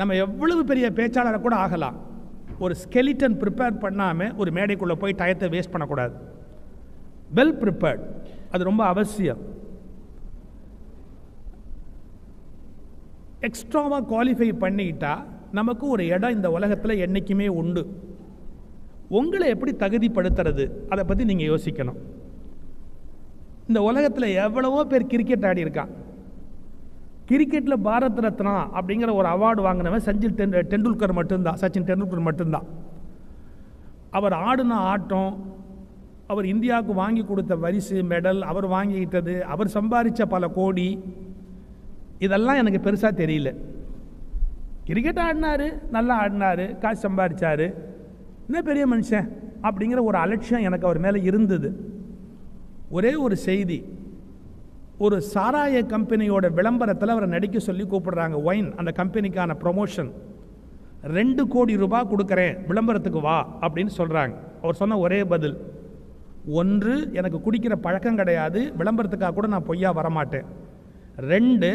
நம்ம எவ்வளவு பெரிய பேச்சாளரை கூட ஆகலாம். ஒரு ஸ்கெலிட்டன் ப்ரிப்பேர் பண்ணாமல் ஒரு மேடைக்குள்ளே போய் டயத்தை வேஸ்ட் பண்ணக்கூடாது. வெல் ப்ரிப்பேர்ட் அது ரொம்ப அவசியம். எக்ஸ்ட்ராவாக குவாலிஃபை பண்ணிக்கிட்டா நமக்கு ஒரு இடம் இந்த உலகத்தில் என்றைக்குமே உண்டு. உங்களை எப்படி தகுதிப்படுத்துறது? அதை பற்றி நீங்கள் யோசிக்கணும். இந்த உலகத்தில் எவ்வளவோ பேர் கிரிக்கெட் ஆடி இருக்கான். கிரிக்கெட்டில் பாரத் ரத்னா அப்படிங்கிற ஒரு அவார்டு வாங்கினவன் சஞ்சில் டென் டெண்டுல்கர் மட்டும்தான். சச்சின் டெண்டுல்கர் மட்டும்தான். அவர் ஆடின ஆட்டம் அவர் இந்தியாவுக்கு வாங்கி கொடுத்த வரிசு மெடல் அவர் வாங்கிக்கிட்டது அவர் சம்பாதிச்ச பல கோடி இதெல்லாம் எனக்கு பெருசாக தெரியல. கிரிக்கெட் ஆடினார் நல்லா ஆடினாரு காசு சம்பாதிச்சார் என்ன பெரிய மனுஷன்? அப்படிங்கிற ஒரு அலட்சியம் எனக்கு அவர் மேலே இருந்தது. ஒரே ஒரு செய்தி ஒரு சாராய கம்பெனியோட விளம்பரத்தில் அவரை நடிக்க சொல்லி கூப்பிடுறாங்க. ஒயின் அந்த கம்பெனிக்கான ப்ரொமோஷன் ரெண்டு கோடி ரூபாய் கொடுக்குறேன் விளம்பரத்துக்கு வா அப்படின்னு சொல்கிறாங்க அவர் சொன்ன ஒரே பதில் ஒன்று எனக்கு குடிக்கிற பழக்கம் கிடையாது விளம்பரத்துக்காக கூட நான் பொய்யா வரமாட்டேன். ரெண்டு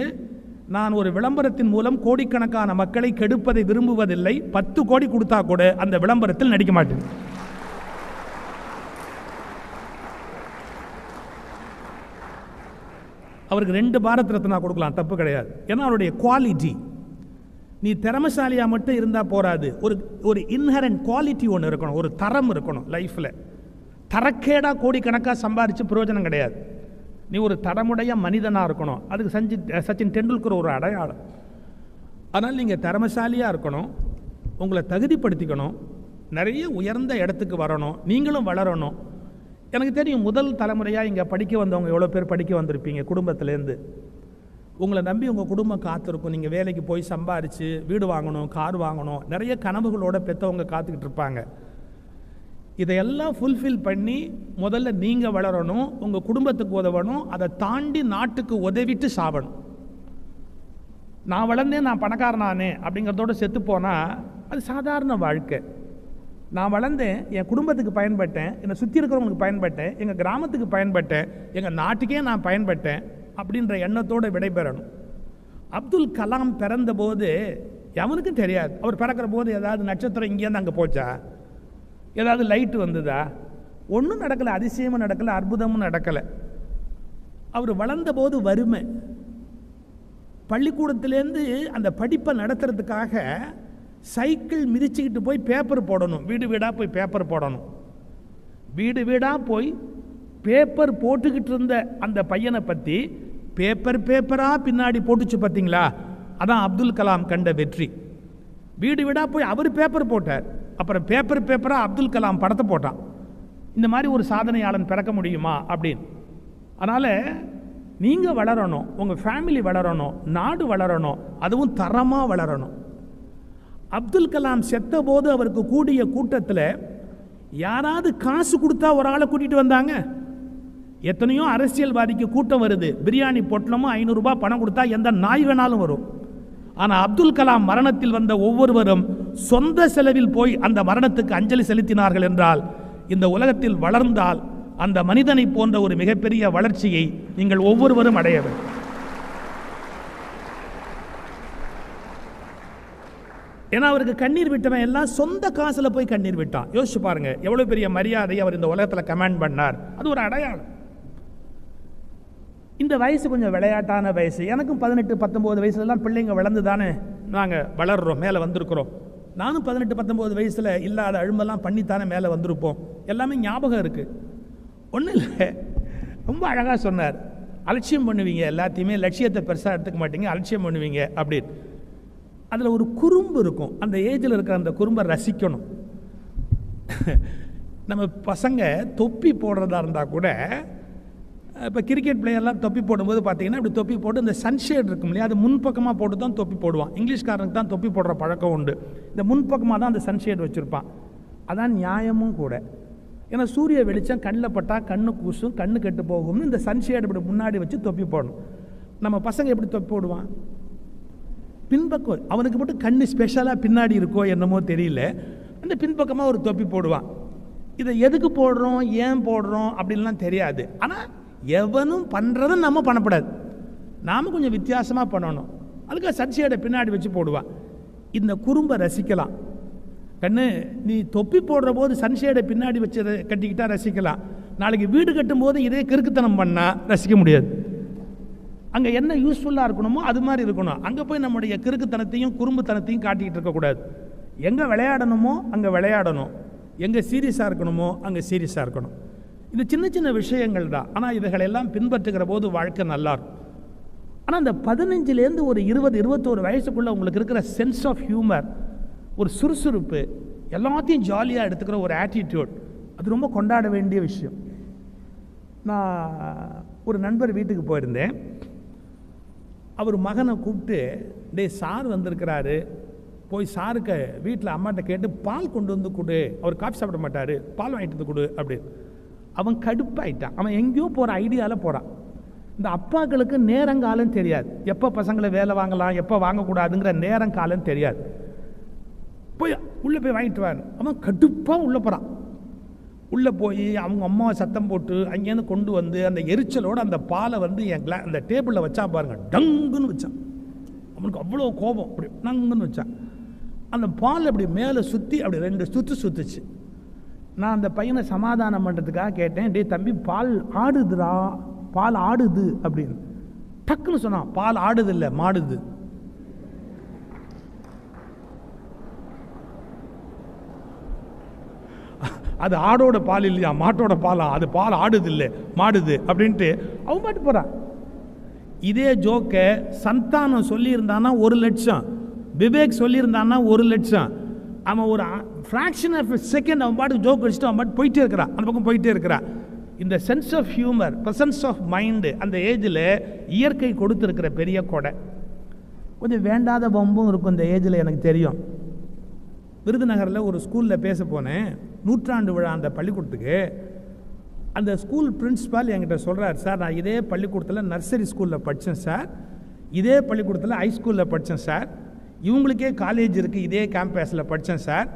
நான் ஒரு விளம்பரத்தின் மூலம் கோடிக்கணக்கான மக்களை கெடுப்பதை விரும்புவதில்லை பத்து கோடி கொடுத்தா கூட அந்த விளம்பரத்தில் நடிக்க மாட்டேன். அவருக்கு ரெண்டு பாரத் ரத்னா கொடுக்கலாம் தப்பு கிடையாது. ஏன்னா அவருடைய குவாலிட்டி நீ திறமசாலியாக மட்டும் இருந்தால் போராது. ஒரு ஒரு இன்ஹரண்ட் குவாலிட்டி ஒன்று இருக்கணும் ஒரு தரம் இருக்கணும் லைஃப்பில் தரக்கேடாக கோடிக்கணக்காக சம்பாரித்து பிரயோஜனம் கிடையாது. நீ ஒரு தரமுடைய மனிதனாக இருக்கணும். அதுக்கு சஞ்சி சச்சின் டெண்டுல்கர் ஒரு அடையாளம். அதனால் நீங்கள் திறமசாலியாக இருக்கணும் உங்களை தகுதிப்படுத்திக்கணும் நிறைய உயர்ந்த இடத்துக்கு வரணும் நீங்களும் வளரணும். எனக்கு தெரியும் முதல் தலைமுறையாக இங்கே படிக்க வந்தவங்க எவ்வளோ பேர் படிக்க வந்திருப்பீங்க குடும்பத்துலேருந்து உங்களை நம்பி உங்கள் குடும்பம் காத்திருக்கும். நீங்கள் வேலைக்கு போய் சம்பாரித்து வீடு வாங்கணும் கார் வாங்கணும் நிறைய கனவுகளோட பெற்றவங்க காத்துக்கிட்டு இருப்பாங்க. இதையெல்லாம் ஃபுல்ஃபில் பண்ணி முதல்ல நீங்கள் வளரணும் உங்கள் குடும்பத்துக்கு உதவணும் அதை தாண்டி நாட்டுக்கு உதவிட்டு சாவணும். நான் வளர்ந்தேன் நான் பணக்காரனானே அப்படிங்கிறதோட செத்து போனால் அது சாதாரண வாழ்க்கை. நான் வளர்ந்தேன் என் குடும்பத்துக்கு பயன்பட்டேன் என்னை சுற்றி இருக்கிறவங்களுக்கு பயன்பட்டேன் எங்கள் கிராமத்துக்கு பயன்பட்டேன் எங்கள் நாட்டுக்கே நான் பயன்பட்டேன் அப்படின்ற எண்ணத்தோடு விடைபெறணும். அப்துல் கலாம் பிறந்தபோது எவனுக்கும் தெரியாது. அவர் பிறக்கிற போது ஏதாவது நட்சத்திரம் இங்கேருந்து அங்கே போச்சா? ஏதாவது லைட்டு வந்ததா? ஒன்றும் நடக்கலை அதிசயமும் நடக்கலை அற்புதமும் நடக்கலை. அவர் வளர்ந்தபோது வறுமை. பள்ளிக்கூடத்துலேருந்து அந்த படிப்பை நடத்துறதுக்காக சைக்கிள் மிதிச்சுக்கிட்டு போய் பேப்பர் போடணும். வீடு வீடாக போய் பேப்பர் போடணும். வீடு வீடாக போய் பேப்பர் போட்டுக்கிட்டு இருந்த அந்த பையனை பற்றி பேப்பர் பேப்பராக பின்னாடி போட்டுச்சு பார்த்தீங்களா? அதான் அப்துல் கலாம் கண்ட வெற்றி. வீடு வீடாக போய் அவர் பேப்பர் போட்டார். அப்புறம் பேப்பர் பேப்பராக அப்துல் கலாம் படத்தை போட்டான். இந்த மாதிரி ஒரு சாதனையாளன் பிறக்க முடியுமா அப்படின்னு. அதனால் நீங்கள் வளரணும் உங்கள் ஃபேமிலி வளரணும் நாடு வளரணும் அதுவும் தரமாக வளரணும். அப்துல் கலாம் செத்த போது அவருக்கு கூடிய கூட்டத்தில் யாராவது காசு கொடுத்தா ஒரு ஆளை கூட்டிகிட்டு வந்தாங்க. எத்தனையோ அரசியல்வாதிக்கு கூட்டம் வருது. பிரியாணி பொட்டலமும் ஐநூறுரூபா பணம் கொடுத்தா எந்த நாய் வேணாலும் வரும். ஆனால் அப்துல் கலாம் மரணத்தில் வந்த ஒவ்வொருவரும் சொந்த செலவில் போய் அந்த மரணத்துக்கு அஞ்சலி செலுத்தினார்கள் என்றால் இந்த உலகத்தில் வளர்ந்தால் அந்த மனிதனை போன்ற ஒரு மிகப்பெரிய வளர்ச்சியை நீங்கள் ஒவ்வொருவரும் அடைய வேண்டும். ஏன்னா அவருக்கு கண்ணீர் விட்டவன் எல்லாம் சொந்த காசில் போய் கண்ணீர் விட்டான். யோசிச்சு பாருங்க எவ்வளோ பெரிய மரியாதை அவர் இந்த உலகத்தில் கமாண்ட் பண்ணார். அது ஒரு அடையாளம். இந்த வயசு கொஞ்சம் விளையாட்டான வயசு. எனக்கும் பதினெட்டு பத்தொம்போது வயசுலலாம் பிள்ளைங்க வளர்ந்து தானே நாங்கள் வளர்றோம் மேலே வந்திருக்கிறோம். நானும் பதினெட்டு பத்தொம்போது வயசில் இல்லாத அழும்பெல்லாம் பண்ணித்தானே மேலே வந்திருப்போம். எல்லாமே ஞாபகம் இருக்குது ஒன்றும் இல்லை. ரொம்ப அழகாக சொன்னார். அலட்சியம் பண்ணுவீங்க எல்லாத்தையுமே லட்சியத்தை பெருசாக எடுத்துக்க மாட்டீங்க அலட்சியம் பண்ணுவீங்க அப்படின்னு. அதில் ஒரு குறும்பு இருக்கும். அந்த ஏஜில் இருக்கிற அந்த குறும்பை ரசிக்கணும். நம்ம பசங்க தொப்பி போடுறதா இருந்தால் கூட இப்போ கிரிக்கெட் பிளேயர்லாம் தொப்பி போடும்போது பார்த்தீங்கன்னா இப்படி தொப்பி போட்டு இந்த சன்ஷேட் இருக்கும் இல்லையா அது முன்பக்கமாக போட்டு தான் தொப்பி போடுவான். இங்கிலீஷ்காரனுக்கு தான் தொப்பி போடுற பழக்கம் உண்டு. இந்த முன்பக்கமாக தான் அந்த சன்ஷேட் வச்சுருப்பான். அதான் நியாயமும் கூட. ஏன்னா சூரிய வெளிச்சம் கண்ணில் பட்டால் கண்ணு கூசும் கண்ணு கெட்டு போகும்னு இந்த சன்ஷேட் இப்படி முன்னாடி வச்சு தொப்பி போடணும். நம்ம பசங்க எப்படி தொப்பி போடுவான்? பின்பக்கம் அவனுக்கு மட்டும் கண் ஸ்பெஷலாக பின்னாடி இருக்கோ என்னமோ தெரியல. அந்த பின்பக்கமாக ஒரு தொப்பி போடுவான். இதை எதுக்கு போடுறோம் ஏன் போடுறோம் அப்படின்லாம் தெரியாது. ஆனால் எவனும் பண்ணுறதை நம்ம பண்ணக்கூடாது. நாம் கொஞ்சம் வித்தியாசமாக பண்ணணும். அதுக்கு சர்ச்சையோட பின்னாடி வச்சு போடுவான். இந்த குறும்பை ரசிக்கலாம். கண்ணு நீ தொப்பி போடுற போது சன்ஷேடை பின்னாடி வச்சு கட்டிக்கிட்டால் கட்டிக்கிட்டா ரசிக்கலாம். நாளைக்கு வீடு கட்டும் போது இதே கிறுக்குத்தனம் பண்ணால் ரசிக்க முடியாது. அங்கே என்ன யூஸ்ஃபுல்லாக இருக்கணுமோ அது மாதிரி இருக்கணும். அங்கே போய் நம்முடைய கிறுக்குத்தனத்தையும் குறும்புத்தனத்தையும் காட்டிக்கிட்டு இருக்கக்கூடாது எங்கே விளையாடணுமோ அங்கே விளையாடணும். எங்கே சீரியஸாக இருக்கணுமோ அங்கே சீரியஸாக இருக்கணும். இது சின்ன சின்ன விஷயங்கள் தான். ஆனால் இவைகளெல்லாம் பின்பற்றுகிற போது வாழ்க்கை நல்லாயிருக்கும் ஆனால் அந்த பதினஞ்சுலேருந்து ஒரு இருபது இருபத்தோரு வயசுக்குள்ளே உங்களுக்கு இருக்கிற சென்ஸ் ஆஃப் ஹியூமர் ஒரு சுறுசுறுப்பு எல்லாத்தையும் ஜாலியாக எடுத்துக்கிற ஒரு ஆட்டிடியூட் அது ரொம்ப கொண்டாட வேண்டிய விஷயம். நான் ஒரு நண்பர் வீட்டுக்கு போயிருந்தேன். அவர் மகனை கூப்பிட்டு டேய் சார் வந்திருக்கிறாரு. போய் சாருக்கு வீட்டில் அம்மாட்ட கேட்டு பால் கொண்டு வந்து கொடு. அவர் காஃபி சாப்பிட மாட்டார். பால் வாங்கிட்டு வந்து கொடு அப்படின்னு. அவன் கடுப்பாயிட்டான். அவன் எங்கேயோ போகிற ஐடியாவில் போகிறான் இந்த அப்பாக்களுக்கு நேரங்காலம் தெரியாது. எப்போ பசங்களை வேலை வாங்கலாம் எப்போ வாங்கக்கூடாதுங்கிற நேரங்காலம் தெரியாது. போய் உள்ளே போய் வாங்கிட்டு வான் அவன் கடுப்பாக உள்ளே போகிறான் உள்ளே போய் அவங்க அம்மாவை சத்தம் போட்டு அங்கேருந்து கொண்டு வந்து அந்த எரிச்சலோட அந்த பாலை வந்து என் கிளா அந்த டேபிளில் வச்சா பாருங்க. டங்குன்னு வச்சான் அவனுக்கு அவ்வளோ கோபம். அப்படி டங்குன்னு வச்சான் அந்த பால் அப்படி மேலே சுற்றி அப்படி ரெண்டு சுற்று சுற்றுச்சு நான் அந்த பையனை சமாதானம் பண்ணுறதுக்காக கேட்டேன் டேய் தம்பி பால் ஆடுதுடா. பால் ஆடுது. அப்படின்னு. டக்குன்னு சொன்னான் பால் ஆடுது இல்லை மாடுது. அது ஆடோட பால் இல்லையா? மாட்டோட பாலா? அது பால் ஆடுது இல்லை மாடுது அப்படின்ட்டு அவன் பாட்டு போகிறான் இதே ஜோக்கை சந்தானம் சொல்லியிருந்தான்னா ஒரு லட்சம். விவேக் சொல்லியிருந்தான்னா ஒரு லட்சம். அவன் ஒரு ஃப்ராக்ஷன் ஆஃப் செகண்ட் அவன் பாட்டு ஜோக் அடிச்சுட்டு அவன் பாட்டு போயிட்டே இருக்கிறான். அந்த பக்கம் போயிட்டே இருக்கிறான். இந்த sense of humour presence of mind அந்த ஏஜில் இயற்கை கொடுத்துருக்கிற பெரிய கொடை. கொஞ்சம் வேண்டாத பம்பும் இருக்கும் இந்த ஏஜில் எனக்கு தெரியும். விருதுநகரில் ஒரு ஸ்கூலில் பேச போனேன். நூற்றாண்டு விழா அந்த பள்ளிக்கூடத்துக்கு அந்த ஸ்கூல் பிரின்சிபால் என்கிட்ட சொல்கிறார் சார் நான் இதே பள்ளிக்கூடத்தில் நர்சரி ஸ்கூலில் படித்தேன் சார். இதே பள்ளிக்கூடத்தில் ஹை ஸ்கூலில் படித்தேன் சார். இவங்களுக்கே காலேஜ் இருக்குது இதே கேம்பஸில் படித்தேன் சார்.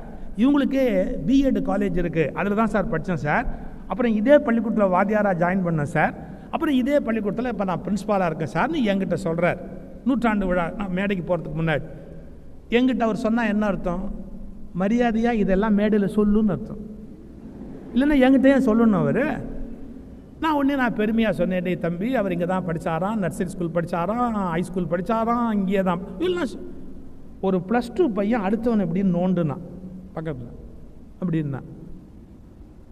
இவங்களுக்கே பிஎட் காலேஜ் இருக்குது அதில் தான் சார் படித்தேன் சார். அப்புறம் இதே பள்ளிக்கூடத்தில் வாத்தியாராக ஜாயின் பண்ணேன் சார். அப்புறம் இதே பள்ளிக்கூடத்தில் இப்போ நான் பிரின்ஸ்பாலாக இருக்கேன் சார்னு என்கிட்ட சொல்கிறார் நூற்றாண்டு விழா நான் மேடைக்கு போகிறதுக்கு முன்னாடி. எங்கிட்ட அவர் சொன்னால் என்ன அர்த்தம்? மரியாதையாக இதெல்லாம் மேடையில் சொல்லுன்னு அர்த்தம். இல்லைன்னா என்கிட்ட ஏன் சொல்லணும் அவர். நான் உடனே நான் பெருமையாக சொன்னேன் டேய் தம்பி அவர் இங்கே தான் படித்தாராம் நர்சரி ஸ்கூல் படித்தாராம் ஹை ஸ்கூல் படித்தாராம் இங்கே தான். இல்லைனா ஒரு ப்ளஸ் டூ பையன் அடுத்தவன் எப்படின்னு நோண்டுனான். பக்கத்தில். அப்படின்னா.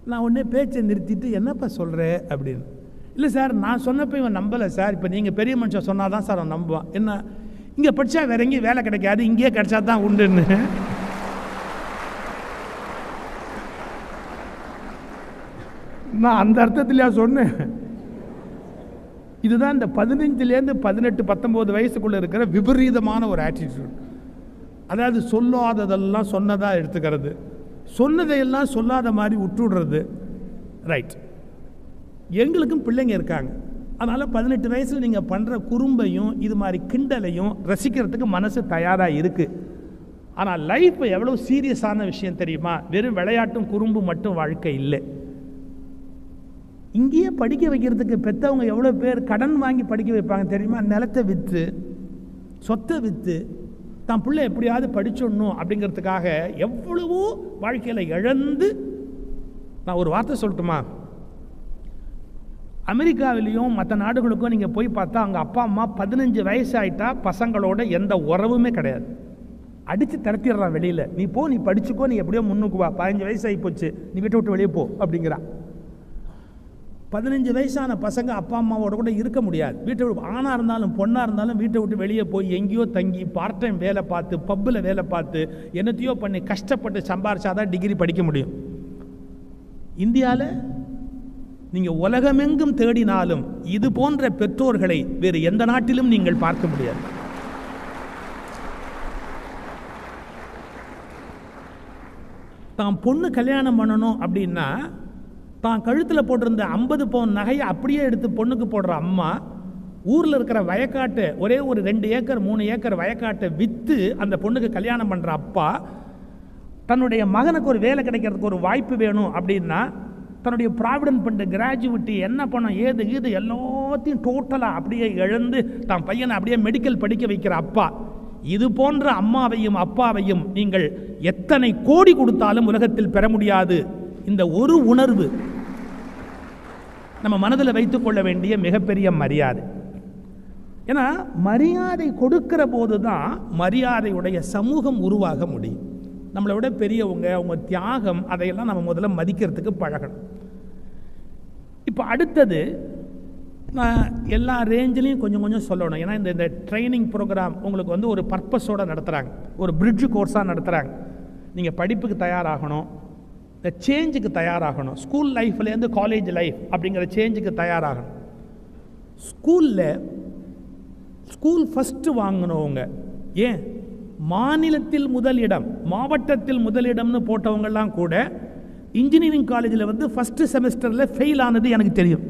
நான் உடனே பேச்சை நிறுத்திட்டு என்னப்பா சொல்கிற அப்படின்னு. இல்லை சார் நான் சொன்னப்போ இவன் நம்பலை சார். இப்போ நீங்கள் பெரிய மனுஷன் சொன்னால் தான் சார் அவன் நம்புவான். என்ன? இங்கே படித்தா வேற எங்கேயும் வேலை கிடைக்காது இங்கேயே கிடைச்சா தான் உண்டுன்னு. நான் அந்த அர்த்தத்திலையா சொன்னேன் இதுதான் இந்த பதினஞ்சுலேருந்து பதினெட்டு பத்தொம்போது வயசுக்குள்ளே இருக்கிற விபரீதமான ஒரு ஆட்டிடியூட் அதாவது சொல்லாததெல்லாம் சொன்னதாக எடுத்துக்கிறது. சொன்னதையெல்லாம் சொல்லாத மாதிரி விட்டுடுறது ரைட் எங்களுக்கும் பிள்ளைங்க இருக்காங்க. அதனால் பதினெட்டு வயசில் நீங்கள் பண்ணுற குறும்பையும் இது மாதிரி கிண்டலையும் ரசிக்கிறதுக்கு மனசு தயாராக இருக்குது ஆனால் லைஃப் எவ்வளோ சீரியஸான விஷயம் தெரியுமா? வெறும் விளையாட்டும் குறும்பு மட்டும் வாழ்க்கை இல்லை. இங்கேயே படிக்க வைக்கிறதுக்கு பெற்றவங்க எவ்வளோ பேர் கடன் வாங்கி படிக்க வைப்பாங்க தெரியுமா? நிலத்தை விற்று சொத்தை விற்று தான் பிள்ளை எப்படியாவது படிச்சிடணும் அப்படிங்கிறதுக்காக எவ்வளவோ வாழ்க்கையில் இழந்து நான் ஒரு வார்த்தை சொல்லட்டுமா? அமெரிக்காவிலையும் மற்ற நாடுகளுக்கும் நீங்கள் போய் பார்த்தா அங்கே அப்பா அம்மா பதினஞ்சு வயசு பசங்களோட எந்த உறவுமே கிடையாது. அடித்து திரட்டிடுறான் வெளியில். நீ போ நீ படிச்சுக்கோ நீ எப்படியோ முன்னுக்கு வா. பதினஞ்சு வயசு ஆகி போச்சு. நீ வீட்டை விட்டு வெளியே போ அப்படிங்கிறான். பதினஞ்சு வயசான பசங்க அப்பா அம்மாவோட கூட இருக்க முடியாது. வீட்டை விட்டு ஆணாக இருந்தாலும் பொண்ணாக இருந்தாலும் வீட்டை விட்டு வெளியே போய் எங்கேயோ தங்கி பார்ட் டைம் வேலை பார்த்து பப்பில் வேலை பார்த்து என்னத்தையோ பண்ணி கஷ்டப்பட்டு சம்பாரிச்சாதான் டிகிரி படிக்க முடியும். இந்தியாவில் நீங்கள் உலகமெங்கும் தேடினாலும் இது போன்ற பெற்றோர்களை வேறு எந்த நாட்டிலும் நீங்கள் பார்க்க முடியாது. தான் பொண்ணு கல்யாணம் பண்ணணும் அப்படின்னா தான் கழுத்தில் போட்டிருந்த ஐம்பது பவுன் நகையை அப்படியே எடுத்து பொண்ணுக்கு போடுற அம்மா ஊரில் இருக்கிற வயக்காட்டு ஒரே ஒரு ரெண்டு ஏக்கர் மூணு ஏக்கர் வயக்காட்டை விற்று அந்த பொண்ணுக்கு கல்யாணம் பண்ணுற அப்பா தன்னுடைய மகனுக்கு ஒரு வேலை கிடைக்கிறதுக்கு ஒரு வாய்ப்பு வேணும் அப்படின்னா தன்னுடைய ப்ராவிடன் ஃபண்டு கிராஜுவிட்டி என்ன பணம் ஏது இது எல்லாத்தையும் டோட்டலாக அப்படியே இழந்து தான் பையனை அப்படியே மெடிக்கல் படிக்க வைக்கிற அப்பா. இது போன்ற அம்மாவையும் அப்பாவையும் நீங்கள் எத்தனை கோடி கொடுத்தாலும் உலகத்தில் பெற முடியாது. இந்த ஒரு உணர்வு நம்ம மனதில் வைத்துக்கொள்ள வேண்டிய மிகப்பெரிய மரியாதை. ஏன்னா மரியாதை கொடுக்கிற போது தான் மரியாதையுடைய சமூகம் உருவாக முடியும். நம்மளை விட பெரியவங்க அவங்க தியாகம் அதையெல்லாம் நம்ம முதல்ல மதிக்கிறதுக்கு பழகணும். இப்போ அடுத்தது நான் எல்லா ரேஞ்சிலையும் கொஞ்சம் கொஞ்சம் சொல்லணும். ஏன்னா இந்த இந்த ட்ரைனிங் ப்ரோக்ராம் உங்களுக்கு வந்து ஒரு பர்பஸோடு நடத்துகிறாங்க ஒரு பிரிட்ஜ் கோர்ஸாக நடத்துகிறாங்க நீங்கள் படிப்புக்கு தயாராகணும். இந்த சேஞ்சுக்கு தயாராகணும். ஸ்கூல் லைஃப்லேருந்து காலேஜ் லைஃப் அப்படிங்கிற சேஞ்சுக்கு தயாராகணும். ஸ்கூலில் ஸ்கூல் ஃபஸ்ட்டு வாங்கினவங்க ஏன்? மாநிலத்தில் முதலிடம் மாவட்டத்தில் முதலிடம்னு போட்டவங்கெல்லாம் கூட இன்ஜினியரிங் காலேஜில் வந்து ஃபஸ்ட்டு செமஸ்டரில் ஃபெயில் ஆனது எனக்கு தெரியும்.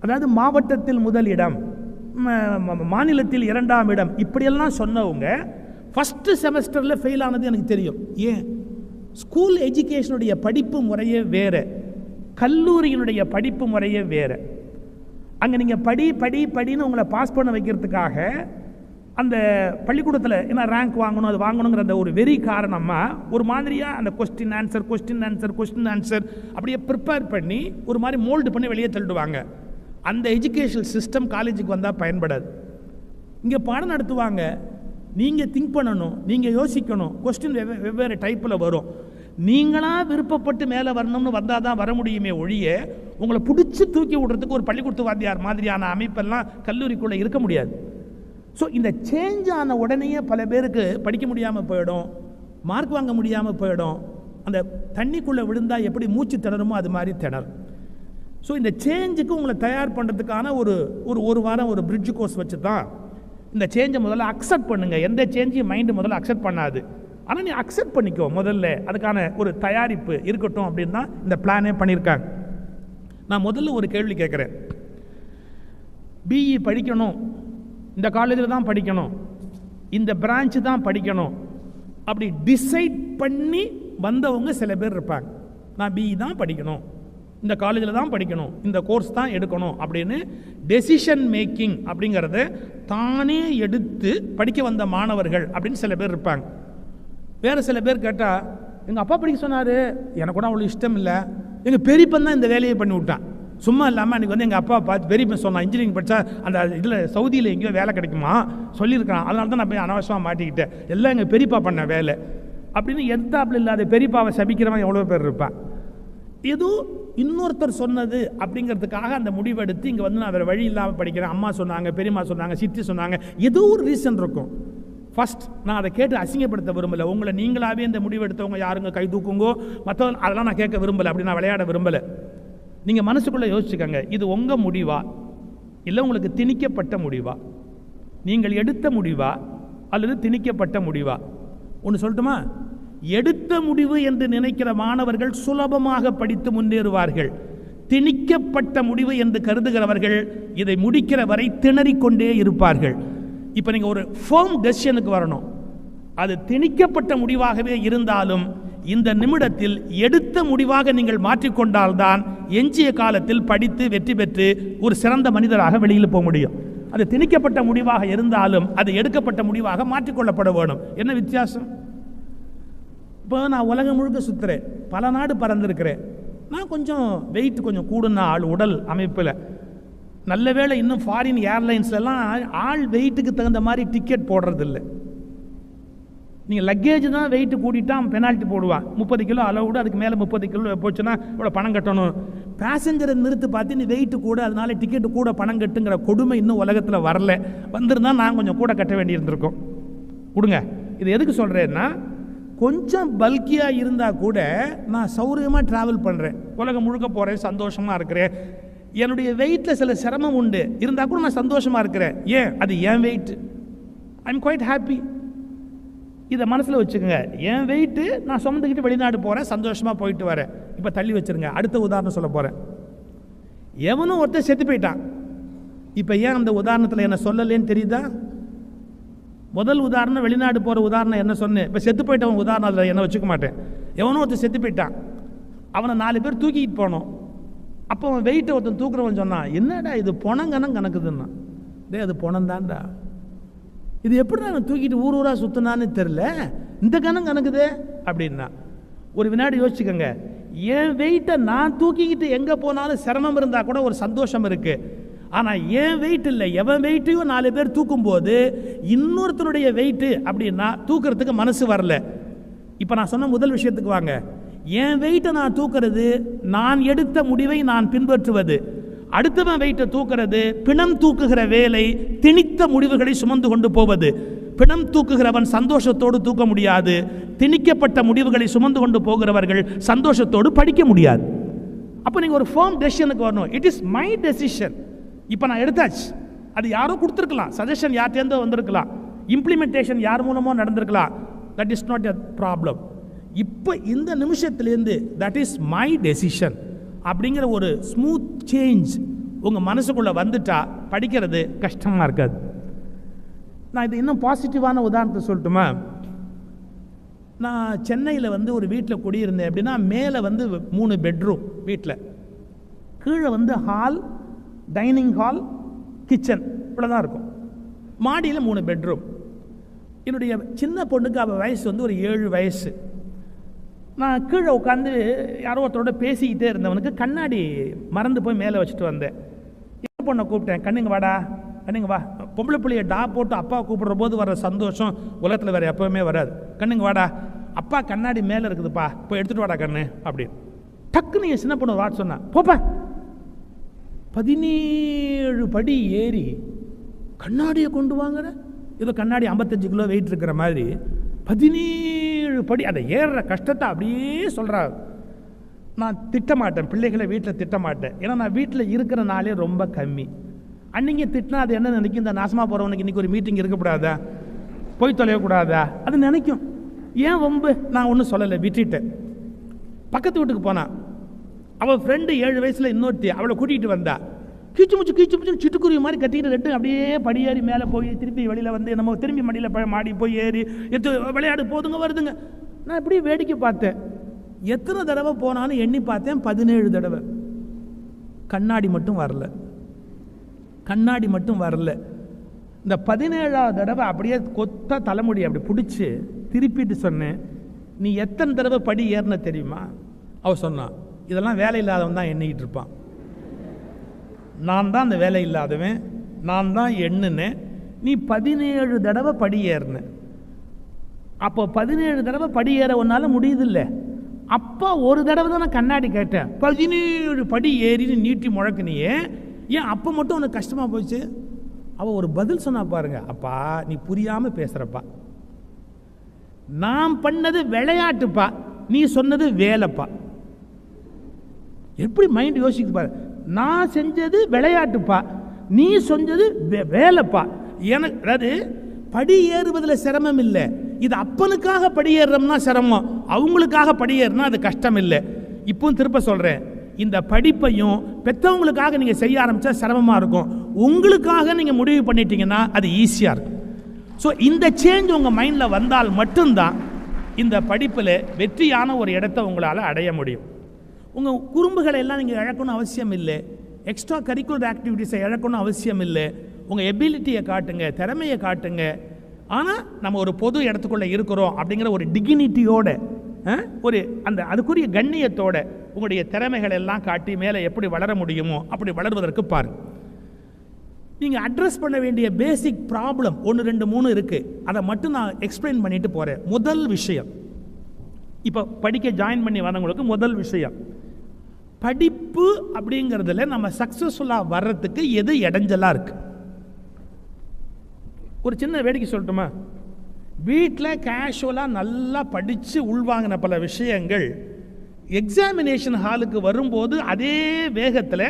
அதாவது மாவட்டத்தில் முதலிடம் மாநிலத்தில் இரண்டாம் இடம் இப்படியெல்லாம் சொன்னவங்க ஃபஸ்ட்டு செமஸ்டரில் ஃபெயில் ஆனது எனக்கு தெரியும். ஏன்? ஸ்கூல் எஜுகேஷனுடைய படிப்பு முறையே வேறு. கல்லூரியினுடைய படிப்பு முறையே வேறு. அங்கே நீங்கள் படி படி படின்னு உங்களை பாஸ் பண்ண வைக்கிறதுக்காக அந்த பள்ளிக்கூடத்தில் என்ன ரேங்க் வாங்கணும் அது வாங்கணுங்கிற அந்த ஒரு வெறி காரணமாக ஒரு மாதிரியாக அந்த question answer question answer question answer அப்படியே ப்ரிப்பேர் பண்ணி ஒரு மாதிரி மோல்டு பண்ணி வெளியே தள்ளிடுவாங்க. அந்த எஜுகேஷனல் சிஸ்டம் காலேஜுக்கு வந்தால் பயன்படாது. இங்கே பாடம் நடத்துவாங்க. நீங்கள் திங்க் பண்ணணும் நீங்கள் யோசிக்கணும். கொஸ்டின் வெவ்வே வெவ்வேறு டைப்பில் வரும். நீங்களாக விருப்பப்பட்டு மேலே வரணும்னு வந்தால் தான் வர முடியுமே ஒழிய உங்களை பிடிச்சி தூக்கி விடுறதுக்கு ஒரு பள்ளிக்கூடத்து வாத்தியார் மாதிரியான அமைப்பெல்லாம் கல்லூரிக்குள்ளே இருக்க முடியாது. ஸோ இந்த சேஞ்ச் ஆன உடனேயே பல பேருக்கு படிக்க முடியாமல் போயிடும் மார்க் வாங்க முடியாமல் போயிடும். அந்த தண்ணிக்குள்ளே விழுந்தால் எப்படி மூச்சு திணறுமோ அது மாதிரி திணறும். ஸோ இந்த சேஞ்சுக்கு உங்களை தயார் பண்ணுறதுக்கான ஒரு ஒரு ஒரு வாரம் ஒரு பிரிட்ஜ் கோர்ஸ் வச்சு தான் இந்த சேஞ்சை முதல்ல அக்செப்ட் பண்ணுங்க. எந்த சேஞ்சையும் மைண்டு முதல்ல அக்செப்ட் பண்ணாது. ஆனால் நீ அக்செப்ட் பண்ணிக்கோ முதல்ல. அதுக்கான ஒரு தயாரிப்பு இருக்கட்டும் அப்படின்னு தான் இந்த பிளானே பண்ணியிருக்காங்க நான் முதல்ல ஒரு கேள்வி கேட்குறேன். பிஇ படிக்கணும். இந்த காலேஜில் தான் படிக்கணும். இந்த பிரான்ச்சு தான் படிக்கணும். அப்படி டிசைட் பண்ணி வந்தவங்க சில பேர் இருப்பாங்க. நான் பிஇ தான் படிக்கணும். இந்த காலேஜில் தான் படிக்கணும். இந்த கோர்ஸ் தான் எடுக்கணும் அப்படின்னு டெசிஷன் மேக்கிங் அப்படிங்கிறத தானே எடுத்து படிக்க வந்த மாணவர்கள் அப்படின்னு சில பேர் இருப்பாங்க. வேறு சில பேர் கேட்டால் எங்கள் அப்பா படிக்க சொன்னார். எனக்கு கூட அவ்வளோ இஷ்டம் இல்லை. எங்கள் பெரியப்பன் தான் இந்த வேலையை பண்ணி விட்டான். சும்மா இல்லாமல் அன்றைக்கி வந்து எங்கள் அப்பா பார்த்து பெரியப்பன் சொன்னான் இன்ஜினியரிங் படித்தா அந்த இதில் சவுதியில் எங்கேயோ வேலை கிடைக்குமா? சொல்லியிருக்கான் அதனால தான் நான் போய் அனவசமாக மாட்டிக்கிட்டேன். எல்லாம் எங்கள் பெரியப்பா பண்ண வேலை. அப்படின்னு எந்தாப்புல இல்லாத பெரியப்பாவை சபிக்கிறவன் எவ்வளோ பேர் இருப்பான். ஏதோ இன்னொருத்தர் சொன்னது அப்படிங்கிறதுக்காக அந்த முடிவெடுத்து இங்கே வந்து நான் வேறு வழி இல்லாமல் படிக்கிறேன். அம்மா சொன்னாங்க பெரியம்மா சொன்னாங்க சித்தி சொன்னாங்க. ஏதோ ஒரு ரீசன் இருக்கும். ஃபர்ஸ்ட் நான் அதை கேட்டு அசிங்கப்படுத்த விரும்பலை. உங்களை நீங்களாவே இந்த முடிவெடுத்தவங்க யாருங்க? கை தூக்குங்கோ? மற்றவங்க அதெல்லாம் நான் கேட்க விரும்பலை. அப்படி நான் விளையாட விரும்பலை. நீங்கள் மனசுக்குள்ளே யோசிச்சுக்கோங்க. இது உங்கள் முடிவா? இல்லை உங்களுக்கு திணிக்கப்பட்ட முடிவா? நீங்கள் எடுத்த முடிவா? அல்லது திணிக்கப்பட்ட முடிவா? ஒன்று சொல்லட்டுமா? எடுத்த முடிவு என்று நினைக்கிற மாணவர்கள் சுலபமாக படித்து முன்னேறுவார்கள். திணிக்கப்பட்ட முடிவு என்று கருதுகிறவர்கள் இதை முடிக்கிற வரை திணறிக்கொண்டே இருப்பார்கள். இப்போ நீங்கள் ஒரு ஃபேம் டெசிஷனுக்கு வரணும். அது திணிக்கப்பட்ட முடிவாகவே இருந்தாலும் இந்த நிமிடத்தில் எடுத்த முடிவாக நீங்கள் மாற்றிக்கொண்டால்தான் எஞ்சிய காலத்தில் படித்து வெற்றி பெற்று ஒரு சிறந்த மனிதராக வெளியில் போக முடியும். அது திணிக்கப்பட்ட முடிவாக இருந்தாலும் அது எடுக்கப்பட்ட முடிவாக மாற்றிக்கொள்ளப்பட வேணும் என்ன வித்தியாசம்? இப்போ நான் உலகம் முழுக்க சுற்றுறேன் பல நாடு பறந்துருக்கிறேன். நான் கொஞ்சம் வெயிட் கொஞ்சம் கூடுன ஆள் உடல் அமைப்பில். நல்ல வேளை இன்னும் ஃபாரின் ஏர்லைன்ஸ்லாம் ஆள் வெயிட்டுக்கு தகுந்த மாதிரி டிக்கெட் போடுறதில்ல. நீங்கள் லக்கேஜ் தான் வெயிட் கூட்டிட்டா அவன் பெனால்ட்டி போடுவான். முப்பது கிலோ அளவுடு அதுக்கு மேலே முப்பது கிலோ போச்சுன்னா இவ்வளோ பணம் கட்டணும். பேசஞ்சரை நிறுத்து பார்த்து நீ வெயிட்டு கூட அதனால டிக்கெட்டு கூட பணம் கட்டுங்கிற கொடுமை இன்னும் உலகத்தில் வரல. வந்திருந்தால் நான் கொஞ்சம் கூட கட்ட வேண்டியிருந்திருக்கோம். கொடுங்க. இது எதுக்கு சொல்கிறேன்னா கொஞ்சம் பல்கியாக இருந்தால் கூட நான் சௌரியமாக ட்ராவல் பண்ணுறேன் உலகம் முழுக்க போகிறேன் சந்தோஷமாக இருக்கிறேன். என்னுடைய வெயிட்டில் சில சிரமம் உண்டு. இருந்தால் கூட நான் சந்தோஷமாக இருக்கிறேன். ஏன்? அது என் wait I am quite happy இதை மனசில் வச்சுக்கோங்க. என் வெயிட்டு நான் சுமந்துக்கிட்டு வெளிநாடு போகிறேன் சந்தோஷமாக போயிட்டு வரேன். இப்போ தள்ளி வச்சிருங்க. அடுத்த உதாரணம் சொல்ல போகிறேன் எவனும் ஒருத்தர் செத்து போயிட்டான். இப்போ ஏன் அந்த உதாரணத்தில் என்ன சொல்லலேன்னு தெரியுதா? முதல் உதாரணம் வெளிநாடு போகிற உதாரணம் என்ன சொன்னேன்? இப்போ செத்து போயிட்டவன் உதாரணம் அதில் என்ன வச்சுக்க மாட்டேன். எவனோ ஒருத்தர் செத்து போயிட்டான். அவனை நாலு பேர் தூக்கிட்டு போனோம். அப்போ அவன் வெயிட்டை ஒருத்தன் தூக்குறவன் சொன்னான் என்னடா இது பொணங்கனம் கணக்குதுன்னா? டே அது பொணம் தான்டா இது எப்படி நான் தூக்கிட்டு ஊர் ஊராக சுற்றினான்னு தெரில இந்த கணம் கணக்குதே. அப்படின்னா ஒரு வினாடி யோசிச்சுக்கோங்க. என் வெயிட்டை நான் தூக்கிக்கிட்டு எங்கே போனாலும் சிரமம் இருந்தால் கூட ஒரு சந்தோஷம் இருக்குது ஆனால் என் வெயிட் இல்லை. எவன் வெயிட்டையும் நாலு பேர் தூக்கும்போது இன்னொருத்தனுடைய வெயிட்டு அப்படின்னா தூக்குறதுக்கு மனசு வரல. இப்போ நான் சொன்ன முதல் விஷயத்துக்கு வாங்க. என் வெயிட்டை நான் தூக்குறது நான் எடுத்த முடிவை நான் பின்பற்றுவது. அடுத்தவன் வெயிட்டை தூக்குறது பிணம் தூக்குகிற வேலை திணித்த முடிவுகளை சுமந்து கொண்டு போவது. பிணம் தூக்குகிறவன் சந்தோஷத்தோடு தூக்க முடியாது. திணிக்கப்பட்ட முடிவுகளை சுமந்து கொண்டு போகிறவர்கள் சந்தோஷத்தோடு படிக்க முடியாது. அப்போ நீங்கள் ஒரு ஃபேம் டெசிஷனுக்கு வரணும். இட் இஸ் மை டெசிஷன் இப்போ நான் எடுத்தாச்சு. அது யாரோ கொடுத்துருக்கலாம். சஜஷன் யார்ட்டேருந்தோ வந்திருக்கலாம். இம்ப்ளிமெண்டேஷன் யார் மூலமோ நடந்திருக்கலாம். That is not a problem இப்போ இந்த நிமிஷத்துலேருந்து தட் இஸ் மை டெசிஷன் அப்படிங்கிற ஒரு ஸ்மூத் சேஞ்ச் உங்கள் மனசுக்குள்ளே வந்துட்டா படிக்கிறது கஷ்டமாக இருக்காது. நான் இது இன்னும் பாசிட்டிவான உதாரணத்தை சொல்லட்டுமா? நான் சென்னையில் வந்து ஒரு வீட்டில் குடியிருந்தேன் அப்படின்னா மேலே வந்து மூணு பெட்ரூம் வீட்டில் கீழே வந்து ஹால் டைனிங் ஹால் கிச்சன் இவ்வளோ தான் இருக்கும். மாடியில் மூணு பெட்ரூம் என்னுடைய சின்ன பொண்ணுக்கு அவள் வயசு வந்து ஒரு ஏழு வயசு. நான் கீழே உட்காந்து யாரோ ஒருத்தரோட பேசிக்கிட்டே இருந்தவனுக்கு கண்ணாடி மறந்து போய் மேலே வச்சுட்டு வந்தேன். என்ன பொண்ணை கூப்பிட்டேன் கண்ணுங்க வாடா கண்ணுங்க வா. பொம்பளை பிள்ளைய டா போட்டு அப்பா கூப்பிடுற போது வர சந்தோஷம் உலகத்தில் வேறு எப்போவுமே வராது. கண்ணுங்க வாடா அப்பா கண்ணாடி மேலே இருக்குதுப்பா போய் எடுத்துகிட்டு வாடா கண்ணு அப்படின்னு. டக்குன்னு என் சின்ன பொண்ணு வாட் சொன்னான் போப்பா பதினேழு படி ஏறி கண்ணாடியை கொண்டு வாங்குற ஏதோ கண்ணாடி ஐம்பத்தஞ்சு கிலோ வெயிட் இருக்கிற மாதிரி பதினேழு படி அதை ஏறுற கஷ்டத்தை அப்படியே சொல்கிறார் நான் திட்டமாட்டேன் பிள்ளைகளை வீட்டில் திட்டமாட்டேன். ஏன்னா நான் வீட்டில் இருக்கிற நாளே ரொம்ப கம்மி. அன்னைக்கு திட்டினா அது என்ன நினைக்கும்? இந்த நாசமாக போகிறவனுக்கு இன்றைக்கி ஒரு மீட்டிங் இருக்கக்கூடாதா? போய் தொலையக்கூடாதா? அது நினைக்கும். ஏன் வம்பு? நான் ஒன்றும் சொல்லலை விட்டுட்டேன். பக்கத்து வீட்டுக்கு போனான் அவள் ஃப்ரெண்டு ஏழு வயசில் இன்னொருத்தி அவளை கூட்டிகிட்டு வந்தா. கீச்சு முச்சு கீச்சு முச்சு சிட்டுக்குருவி மாதிரி கட்டிக்கிட்டு ரெட்டு அப்படியே படியேறி மேலே போய் திருப்பி வெளியில் வந்து நம்ம திரும்பி மடியில் போய் மாடி போய் ஏறி எடுத்து விளையாடு போதுங்க வருதுங்க. நான் இப்படியே வேடிக்கை பார்த்தேன். எத்தனை தடவை போனாலும் எண்ணி பார்த்தேன் பதினேழு தடவை. கண்ணாடி மட்டும் வரல. கண்ணாடி மட்டும் வரல. இந்த பதினேழாவது தடவை அப்படியே கொத்த தலைமுடி அப்படி பிடிச்சி திருப்பிட்டு சொன்னேன். நீ எத்தனை தடவை படி ஏறின தெரியுமா? அவ சொன்னான் இதெல்லாம் வேலை இல்லாதவன் தான் எண்ணிக்கிட்டு இருப்பான். நான் தான் அந்த வேலை இல்லாதவன் நான் தான் எண்ணுனேன் நீ பதினேழு தடவை படியேறின அப்போ பதினேழு தடவை படியேற ஏற உன்னால முடியுதில்ல. அப்பா ஒரு தடவை தான் நான் கண்ணாடி கேட்டேன். பதினேழு படி ஏறின்னு நீட்டி முழக்குனியே ஏன் அப்போ மட்டும் உனக்கு கஷ்டமாக போச்சு? அவள் ஒரு பதில் சொன்னா பாருங்க அப்பா நீ புரியாமல் பேசுகிறப்பா நான் பண்ணது விளையாட்டுப்பா நீ சொன்னது வேலைப்பா. எப்படி மைண்ட் யோசிக்குது பாரு. நான் செஞ்சது விளையாட்டுப்பா. நீ செஞ்சது வே- வேலைப்பா. எனக்கு அதாவது படி ஏறுவதில் சிரமம் இல்லை இது அப்பனுக்காக படி சிரமம். அவங்களுக்காக படியேறினா அது கஷ்டம் இல்லை இப்பவும் திருப்ப சொல்கிறேன் இந்த படிப்பையும் பெற்றவங்களுக்காக நீங்கள் செய்ய ஆரம்பித்தா சிரமமாக இருக்கும். உங்களுக்காக நீங்கள் முடிவு பண்ணிட்டீங்கன்னா அது ஈஸியாக இருக்கும். ஸோ இந்த சேஞ்ச் உங்கள் மைண்டில் வந்தால் மட்டும்தான் இந்த படிப்பில் வெற்றியான ஒரு இடத்த உங்களால் அடைய முடியும். உங்கள் குறும்புகளை எல்லாம் நீங்கள் இழக்கணும் அவசியம் இல்லை எக்ஸ்ட்ரா கரிக்குலர் ஆக்டிவிட்டீஸை இழக்கணும் அவசியம் இல்லை உங்கள் எபிலிட்டியை காட்டுங்க திறமையை காட்டுங்க. ஆனால் நம்ம ஒரு பொது இடத்துக்குள்ளே இருக்கிறோம் அப்படிங்கிற ஒரு டிகினிட்டியோட ஒரு அந்த அதுக்குரிய கண்ணியத்தோட உங்களுடைய திறமைகள் எல்லாம் காட்டி மேலே எப்படி வளர முடியுமோ அப்படி வளர்வதற்கு பாருங்க. நீங்கள் அட்ரஸ் பண்ண வேண்டிய பேசிக் ப்ராப்ளம் ஒன்று ரெண்டு மூணு இருக்குது அதை மட்டும் நான் எக்ஸ்பிளைன் பண்ணிட்டு போகிறேன் முதல் விஷயம். இப்போ படிக்க ஜாயின் பண்ணி வரவங்களுக்கு முதல் விஷயம். படிப்பு அப்படிங்கிறதுல நம்ம சக்ஸஸ்ஃபுல்லாக வர்றதுக்கு எது இடைஞ்சலாக இருக்கு? ஒரு சின்ன வேடிக்கை சொல்லட்டுமா? வீட்டில் கேஷுவலாக நல்லா படித்து உள்வாங்கின பல விஷயங்கள் எக்ஸாமினேஷன் ஹாலுக்கு வரும்போது அதே வேகத்தில்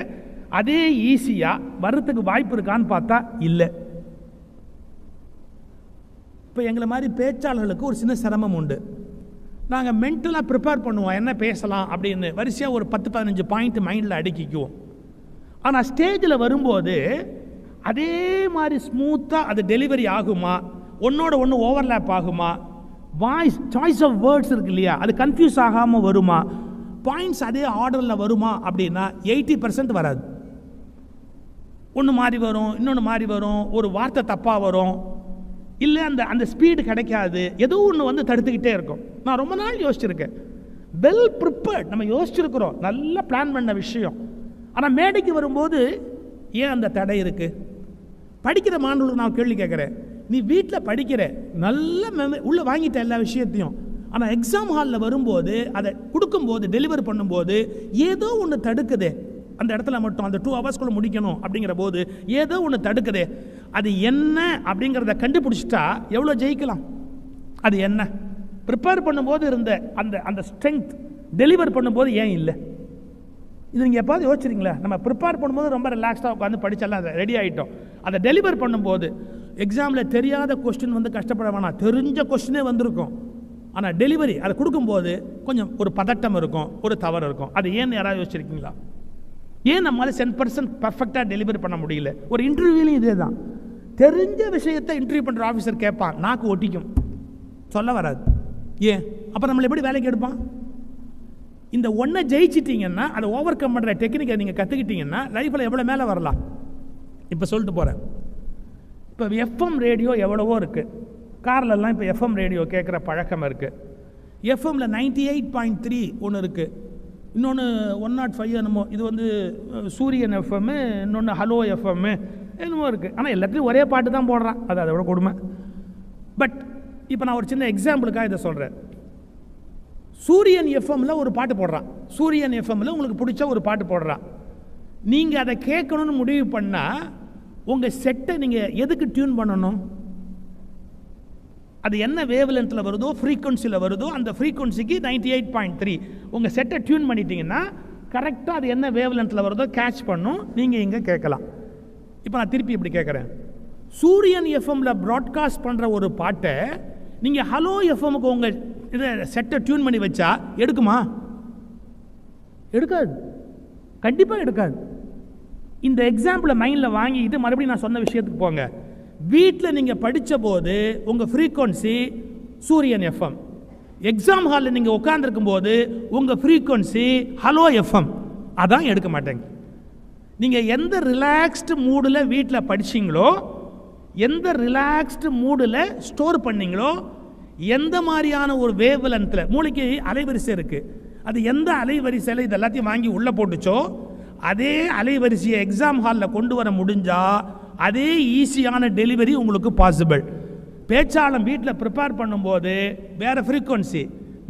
அதே ஈஸியாக வர்றதுக்கு வாய்ப்பு இருக்கான்னு பார்த்தா இல்லை. இப்போ எங்களை மாதிரி பேச்சாளர்களுக்கு ஒரு சின்ன சிரமம் உண்டு. நாங்கள் மென்டலாக ப்ரிப்பேர் பண்ணுவோம். என்ன பேசலாம் அப்படின்னு. வரிசையாக ஒரு பத்து பதினஞ்சு பாயிண்ட் மைண்டில் அடுக்கிக்குவோம். ஆனால் ஸ்டேஜில் வரும்போது அதே மாதிரி ஸ்மூத்தாக அது டெலிவரி ஆகுமா? ஒன்னோட ஒன்று ஓவர்லேப் ஆகுமா? வாய்ஸ் சாய்ஸ் ஆஃப் வேர்ட்ஸ் இருக்கு இல்லையா? அது கன்ஃபியூஸ் ஆகாமல் வருமா? பாயிண்ட்ஸ் அதே ஆர்டரில் வருமா அப்படின்னா எயிட்டி பர்சன்ட் வராது. ஒன்று மாறி வரும் இன்னொன்று மாறி வரும் ஒரு வார்த்தை தப்பாக வரும். இல்லை அந்த அந்த ஸ்பீடு கிடைக்காது. ஏதோ ஒன்று வந்து தடுத்துக்கிட்டே இருக்கும். நான் ரொம்ப நாள் யோசிச்சிருக்கேன். வெல் ப்ரிப்பேர்ட் நம்ம யோசிச்சிருக்கிறோம். நல்லா பிளான் பண்ண விஷயம். ஆனால் மேடைக்கு வரும்போது ஏன் அந்த தடை இருக்குது படிக்கிற மாணவர்களுக்கு நான் கேள்வி கேட்குறேன். நீ வீட்டில் படிக்கிற நல்ல மெம உள்ளே வாங்கிட்ட எல்லா விஷயத்தையும். ஆனால் எக்ஸாம் ஹாலில் வரும்போது அதை கொடுக்கும்போது டெலிவர் பண்ணும்போது ஏதோ ஒன்று தடுக்குதே. அந்த இடத்துல மட்டும் அந்த டூ ஹவர்ஸ்க்குள்ளே முடிக்கணும் அப்படிங்கிற போது ஏதோ ஒன்று தடுக்குது. அது என்ன அப்படிங்கிறத கண்டுபிடிச்சிட்டா எவ்வளோ ஜெயிக்கலாம்? அது என்ன? ப்ரிப்பேர் பண்ணும்போது இருந்த அந்த அந்த ஸ்ட்ரென்த் டெலிவர் பண்ணும்போது ஏன் இல்லை? இது நீங்கள் எப்போது யோசிச்சிருங்களா நம்ம ப்ரிப்பேர் பண்ணும்போது ரொம்ப ரிலாக்ஸ்டாக உட்காந்து படிச்செல்லாம் அதை ரெடி ஆகிட்டோம் அதை டெலிவர் பண்ணும்போது எக்ஸாமில் தெரியாத கொஸ்டின் வந்து கஷ்டப்பட வேணாம். தெரிஞ்ச கொஸ்டினே வந்திருக்கும். ஆனால் டெலிவரி அதை கொடுக்கும்போது கொஞ்சம் ஒரு பதட்டம் இருக்கும் ஒரு தவறு இருக்கும். அது ஏன்னு யாராவது யோசிச்சிருக்கீங்களா? ஏன் நம்மளால் சென் பர்சன்ட் பர்ஃபெக்டாக டெலிவரி பண்ண முடியல? ஒரு இன்டர்வியூலையும் இதே தான் தெரிஞ்ச விஷயத்தை இன்டர்வியூ பண்ணுற ஆஃபீஸர் கேட்பான் நாக்கு ஒட்டிக்கும். சொல்ல வராது. ஏன்? அப்போ நம்மளை எப்படி வேலைக்கு எடுப்பான்? இந்த ஒன்றை ஜெயிச்சிட்டிங்கன்னா அதை ஓவர் கம் பண்ணுற டெக்னிக்கை நீங்கள் கற்றுக்கிட்டீங்கன்னா லைஃப்பில் எவ்வளோ மேலே வரலாம்? இப்போ சொல்லிட்டு போகிறேன் இப்போ எஃப்எம் ரேடியோ எவ்வளவோ இருக்குது கார்லெல்லாம் இப்போ எஃப்எம் ரேடியோ கேட்குற பழக்கம் இருக்குது எஃப்எம்மில் நைன்டி எயிட் பாயிண்ட் த்ரீ ஒன்று இருக்குது இன்னொன்று ஒன் நாட் ஃபைவ் என்னமோ இது வந்து சூரியன் எஃப்எம்மு இன்னொன்று ஹலோ எஃப்எம்மு என்னமோ இருக்குது ஆனால் எல்லாத்துலேயும் ஒரே பாட்டு தான் போடுறான். அது அதோட கொடுமை. பட் இப்போ நான் ஒரு சின்ன எக்ஸாம்பிளுக்காக இதை சொல்கிறேன் சூரியன் எஃப்எம்மில் ஒரு பாட்டு போடுறான். சூரியன் எஃப்எம்மில் உங்களுக்கு பிடிச்ச ஒரு பாட்டு போடுறான். நீங்கள் அதை கேட்கணும்னு முடிவு பண்ணால் உங்கள் செட்டை நீங்கள் எதுக்கு டியூன் பண்ணணும்? அது என்ன வேவ் லென்த்தில் வருதோ ஃப்ரீக்வன்சியில் வருதோ அந்த ஃப்ரீக்வன்சிக்கு நைன்டி எயிட் பாயிண்ட் த்ரீ உங்கள் செட்டை டியூன் பண்ணிட்டீங்கன்னா கரெக்டாக அது என்ன வேவ் லென்த்தில் வருதோ கேட்ச் பண்ணும். நீங்கள் இங்கே கேட்கலாம். இப்போ நான் திருப்பி இப்படி கேட்குறேன். சூரியன் எஃப்எம்ல ப்ராட்காஸ்ட் பண்ணுற ஒரு பாட்டை நீங்கள் ஹலோ எஃப்எம்க்கு உங்கள் இதை செட்டை டியூன் பண்ணி வச்சா எடுக்குமா? எடுக்காது. கண்டிப்பாக எடுக்காது. இந்த எக்ஸாம்பிளை மைண்டில் வாங்கிக்கிட்டு மறுபடியும் நான் சொன்ன விஷயத்துக்கு போங்க. வீட்டில் நீங்கள் படித்த போது உங்கள் ஃப்ரீக்வன்சி சூரியன் எஃப்எம் எக்ஸாம் ஹாலில் நீங்கள் உட்காந்துருக்கும் போது உங்கள் ஃப்ரீக்வன்சி ஹலோ எஃப்எம் அதான் எடுக்க மாட்டேங்க. நீங்கள் எந்த ரிலாக்ஸ்டு மூடில் வீட்டில் படிச்சிங்களோ எந்த ரிலாக்ஸ்டு மூடில் ஸ்டோர் பண்ணீங்களோ எந்த மாதிரியான ஒரு வேவ் லென்த்தில் மூளைக்கு அலைவரிசை இருக்குது அது எந்த அலைவரிசையில் இது எல்லாத்தையும் வாங்கி உள்ளே போட்டுச்சோ அதே அலைவரிசையை எக்ஸாம் ஹாலில் கொண்டு வர முடிஞ்சால் அதே ஈஸியான டெலிவரி உங்களுக்கு பாசிபிள் பேச்சாளம் வீட்டில் ப்ரிப்பேர் பண்ணும்போது வேறு ஃப்ரீக்குவன்சி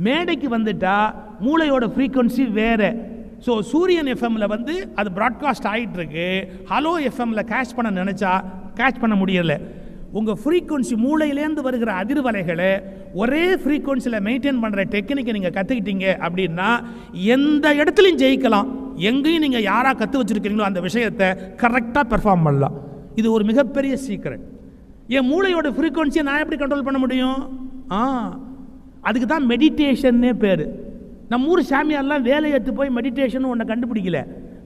மேடைக்கு வந்துட்டால் மூளையோட ஃப்ரீக்குவன்சி வேறு. ஸோ சூரியன் எஃப்எம்மில் வந்து அது ப்ராட்காஸ்ட் ஆகிட்டுருக்கு ஹலோ எஃப்எம்மில் கேஷ் பண்ண நினச்சா கேஷ் பண்ண முடியலை. உங்கள் ஃப்ரீக்குவன்சி மூளையிலேருந்து வருகிற அதிர்வலைகளை ஒரே ஃப்ரீக்குவன்சியில் மெயின்டைன் பண்ணுற டெக்னிக்கை நீங்கள் கற்றுக்கிட்டீங்க அப்படின்னா எந்த இடத்துலையும் ஜெயிக்கலாம். எங்கேயும் நீங்கள் யாராக கற்று வச்சுருக்கீங்களோ அந்த விஷயத்தை கரெக்டாக பெர்ஃபார்ம் பண்ணலாம். இது ஒரு மிகப்பெரிய சீக்ரெட் என் மூளையோட ஃப்ரீக்வன்சியை நான் எப்படி கண்ட்ரோல் பண்ண முடியும்? ஆ அதுக்கு தான் மெடிடேஷன்னே பேர். நம்ம ஊர் சாமியார்லாம் வேலை எடுத்து போய் மெடிடேஷன் ஒன்றை கண்டுபிடிக்கல.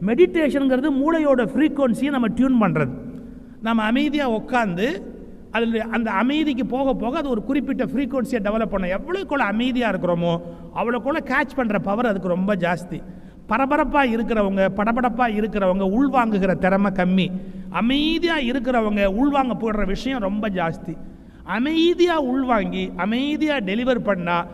மெடிடேஷனுங்கிறது மூளையோட ஃப்ரீக்வன்சியை நம்ம டியூன் பண்ணுறது நம்ம அமைதியாக உட்காந்து அதில் அந்த அமைதிக்கு போக போக அது ஒரு குறிப்பிட்ட ஃப்ரீக்வன்சியை டெவலப் பண்ண எவ்வளோக்குள்ள அமைதியாக இருக்கிறோமோ அவ்வளோக்குள்ள கேட்ச் பண்ணுற பவர் அதுக்கு ரொம்ப ஜாஸ்தி. பரபரப்பாக இருக்கிறவங்க படபடப்பாக இருக்கிறவங்க உள்வாங்குகிற திறமை கம்மி. அமைதியாக இருக்கிறவங்க உள்வாங்க போடுற விஷயம் ரொம்ப ஜாஸ்தி. அமைதியாக உள்வாங்கி அமைதியாக டெலிவர் பண்ணால்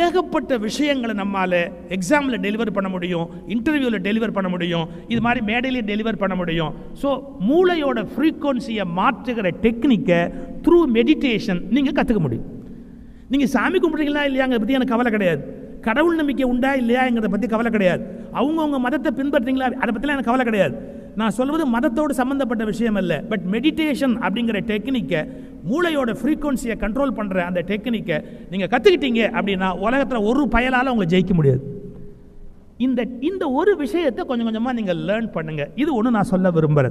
ஏகப்பட்ட விஷயங்களை நம்மால் எக்ஸாமில் டெலிவர் பண்ண முடியும் இன்டர்வியூவில் டெலிவர் பண்ண முடியும் இது மாதிரி மேடையிலையும் டெலிவர் பண்ண முடியும். ஸோ மூளையோட ஃப்ரீக்குவன்சியை மாற்றுகிற டெக்னிக்கை த்ரூ மெடிடேஷன் நீங்கள் கற்றுக்க முடியும். நீங்கள் சாமி கும்பிட்றீங்களா இல்லையாங்க பற்றி எனக்கு கவலை கிடையாது. கடவுள் நம்பிக்கை உண்டா இல்லையாங்கிறத பற்றி கவலை கிடையாது. அவங்கவுங்க மதத்தை பின்பற்றுறீங்களா அதை பற்றிலாம் எனக்கு கவலை கிடையாது. நான் சொல்வது மதத்தோடு சம்மந்தப்பட்ட விஷயம் அல்ல பட் மெடிடேஷன் அப்படிங்கிற டெக்னிக்கை மூளையோட ஃப்ரீக்வன்சியை கண்ட்ரோல் பண்ணுற அந்த டெக்னிக்கை நீங்கள் கற்றுக்கிட்டீங்க அப்படின்னா உலகத்தில் ஒரு பயலால் உங்களை ஜெயிக்க முடியாது. இந்த இந்த ஒரு விஷயத்தை கொஞ்சம் கொஞ்சமாக நீங்கள் லேர்ன் பண்ணுங்கள் இது ஒன்று நான் சொல்ல விரும்புகிறது